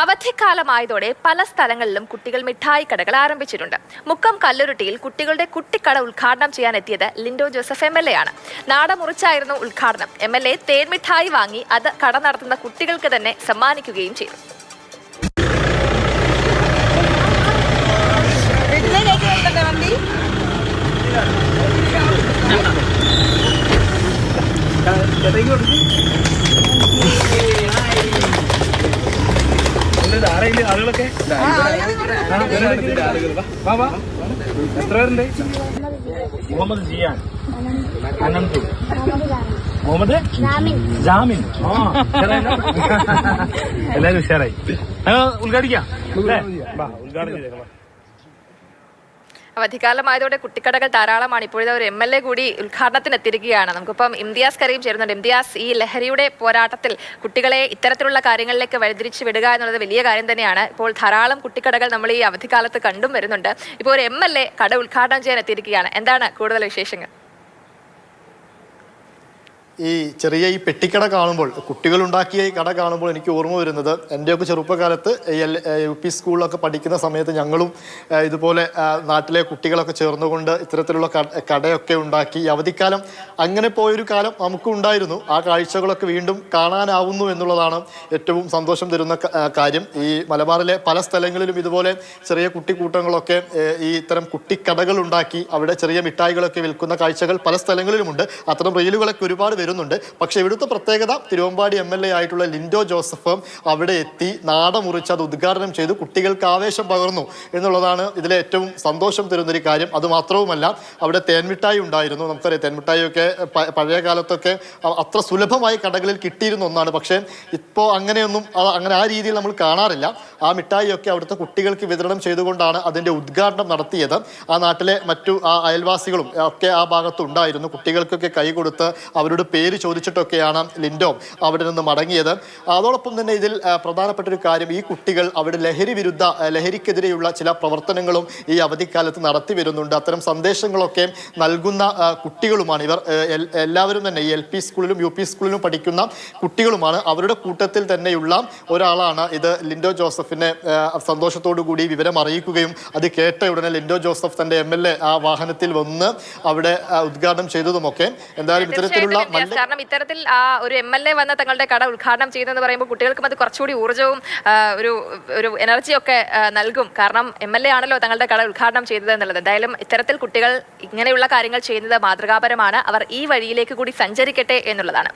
അവധിക്കാലമായതോടെ പല സ്ഥലങ്ങളിലും കുട്ടികൾ മിഠായി കടകൾ ആരംഭിച്ചിട്ടുണ്ട്. മുക്കം കല്ലുരുട്ടിയിൽ കുട്ടികളുടെ കുട്ടിക്കട ഉദ്ഘാടനം ചെയ്യാൻ എത്തിയത് Lindo Joseph M L A ആണ്. നാടമുറിച്ചായിരുന്നു ഉദ്ഘാടനം. എം എൽ എ തേൻ മിഠായി വാങ്ങി അത് കട നടത്തുന്ന കുട്ടികൾക്ക് തന്നെ സമ്മാനിക്കുകയും ചെയ്തു. വീട്ടിലേക്ക് വരുന്നുണ്ട് ആളുകളൊക്കെ? വാ വാ എത്ര പേരുണ്ട്? മുഹമ്മദ് ജിയാൻ. അനന്തു. മുഹമ്മദ്? ജാമിൻ. ആ? എല്ലാരും ഉഷാറായി. ഉദ്ഘാടിക്കാം. ഉദ്ഘാടനം ചെയ്തേക്കാം. അവധിക്കാലമായതോടെ കുട്ടിക്കടകൾ ധാരാളമാണ്. ഇപ്പോഴത്തെ ഒരു എം എൽ എ കൂടി ഉദ്ഘാടനത്തിന് എത്തിയിരിക്കുകയാണ് നമുക്കിപ്പം ഇംതിയാസ് കരീം ചേരുന്നുണ്ട്. ഇംതിയാസ് ഈ ലഹരിയുടെ പോരാട്ടത്തിൽ കുട്ടികളെ ഇത്തരത്തിലുള്ള കാര്യങ്ങളിലേക്ക് വഴിതിരിച്ച് വിടുക എന്നുള്ളത് വലിയ കാര്യം തന്നെയാണ്. ഇപ്പോൾ ധാരാളം കുട്ടിക്കടകൾ നമ്മൾ ഈ അവധിക്കാലത്ത് കണ്ടും വരുന്നുണ്ട്. ഇപ്പോൾ ഒരു എം എൽ എ കട ഉദ്ഘാടനം ചെയ്യാൻ എത്തിയിരിക്കുകയാണ്. എന്താണ് കൂടുതൽ വിശേഷങ്ങൾ? ഈ ചെറിയ ഈ പെട്ടിക്കട കാണുമ്പോൾ കുട്ടികളുണ്ടാക്കിയ ഈ കട കാണുമ്പോൾ എനിക്ക് ഓർമ്മ വരുന്നത് എന്റെയൊക്കെ ചെറുപ്പകാലത്ത് യു പി സ്കൂളിലൊക്കെ പഠിക്കുന്ന സമയത്ത് ഞങ്ങളും ഇതുപോലെ നാട്ടിലെ കുട്ടികളൊക്കെ ചേർന്നുകൊണ്ട് ഇത്തരത്തിലുള്ള കടയൊക്കെ ഉണ്ടാക്കി അവധിക്കാലം അങ്ങനെ പോയൊരു കാലം നമുക്കും ഉണ്ടായിരുന്നു ആ കാഴ്ചകളൊക്കെ വീണ്ടും കാണാനാവുന്നു എന്നുള്ളതാണ് ഏറ്റവും സന്തോഷം തരുന്ന കാര്യം. ഈ മലബാറിലെ പല സ്ഥലങ്ങളിലും ഇതുപോലെ ചെറിയ കുട്ടിക്കൂട്ടങ്ങളൊക്കെ ഈ ഇത്തരം കുട്ടിക്കടകൾ ഉണ്ടാക്കി അവിടെ ചെറിയ മിഠായികളൊക്കെ വിൽക്കുന്ന കാഴ്ചകൾ പല സ്ഥലങ്ങളിലുമുണ്ട്. അത്തരം റീലുകളൊക്കെ ഒരുപാട് വരുന്നുണ്ട്. പക്ഷെ ഇവിടുത്തെ പ്രത്യേകത തിരുവമ്പാടി എം എൽ എ ആയിട്ടുള്ള ലിൻഡോ ജോസഫ് അവിടെ എത്തി നാട മുറിച്ച് അത് ഉദ്ഘാടനം ചെയ്ത്. കുട്ടികൾക്ക് ആവേശം പകർന്നു എന്നുള്ളതാണ് ഇതിലെ ഏറ്റവും സന്തോഷം തരുന്നൊരു കാര്യം. അത് മാത്രവുമല്ല അവിടെ തേൻമിഠായി ഉണ്ടായിരുന്നു. നമുക്കറിയാം തേൻമിഠായിയൊക്കെ പഴയ കാലത്തൊക്കെ അത്ര സുലഭമായി കടകളിൽ കിട്ടിയിരുന്ന ഒന്നാണ്. പക്ഷേ ഇപ്പോൾ അങ്ങനെയൊന്നും അങ്ങനെ ആ രീതിയിൽ നമ്മൾ കാണാറില്ല. ആ മിഠായിയൊക്കെ അവിടുത്തെ കുട്ടികൾക്ക് വിതരണം ചെയ്തുകൊണ്ടാണ് അതിന്റെ ഉദ്ഘാടനം നടത്തിയത്. ആ നാട്ടിലെ മറ്റു ആ അയൽവാസികളും ഒക്കെ ആ ഭാഗത്തുണ്ടായിരുന്നു കുട്ടികൾക്കൊക്കെ കൈ കൊടുത്ത് അവരുടെ പേര് ചോദിച്ചിട്ടൊക്കെയാണ് ലിൻഡോ അവിടെ നിന്ന് മടങ്ങിയത്. അതോടൊപ്പം തന്നെ ഇതിൽ പ്രധാനപ്പെട്ട ഒരു കാര്യം ഈ കുട്ടികൾ അവിടെ ലഹരി വിരുദ്ധ ലഹരിക്കെതിരെയുള്ള ചില പ്രവർത്തനങ്ങളും ഈ അവധിക്കാലത്ത് നടത്തി വരുന്നുണ്ട്. അത്തരം സന്ദേശങ്ങളൊക്കെ നൽകുന്ന കുട്ടികളുമാണ് ഇവർ എല്ലാവരും തന്നെ എൽ പി സ്കൂളിലും യു പി സ്കൂളിലും പഠിക്കുന്ന കുട്ടികളുമാണ്. അവരുടെ കൂട്ടത്തിൽ തന്നെയുള്ള ഒരാളാണ് ഇത് ലിൻഡോ ജോസഫിനെ സന്തോഷത്തോടു കൂടി വിവരം അറിയിക്കുകയും അത് കേട്ട ഉടനെ ലിൻഡോ ജോസഫ് തന്റെ എം എൽ എ ആ വാഹനത്തിൽ വന്ന് അവിടെ ഉദ്ഘാടനം ചെയ്തതുമൊക്കെ. എന്തായാലും ഇത്തരത്തിലുള്ള ഇംതിയാസ്, കാരണം ഇത്തരത്തിൽ ആ ഒരു എം എൽ എ വന്ന് തങ്ങളുടെ കട ഉദ്ഘാടനം ചെയ്യുന്നതെന്ന് പറയുമ്പോൾ കുട്ടികൾക്കും അത് കുറച്ചുകൂടി ഊർജവും ഒരു ഒരു എനർജിയൊക്കെ നൽകും. കാരണം എം എൽ എ ആണല്ലോ തങ്ങളുടെ കട ഉദ്ഘാടനം ചെയ്തത് എന്നുള്ളത്. എന്തായാലും ഇത്തരത്തിൽ കുട്ടികൾ ഇങ്ങനെയുള്ള കാര്യങ്ങൾ ചെയ്യുന്നത് മാതൃകാപരമാണ്. അവർ ഈ വഴിയിലേക്ക് കൂടി സഞ്ചരിക്കട്ടെ എന്നുള്ളതാണ്.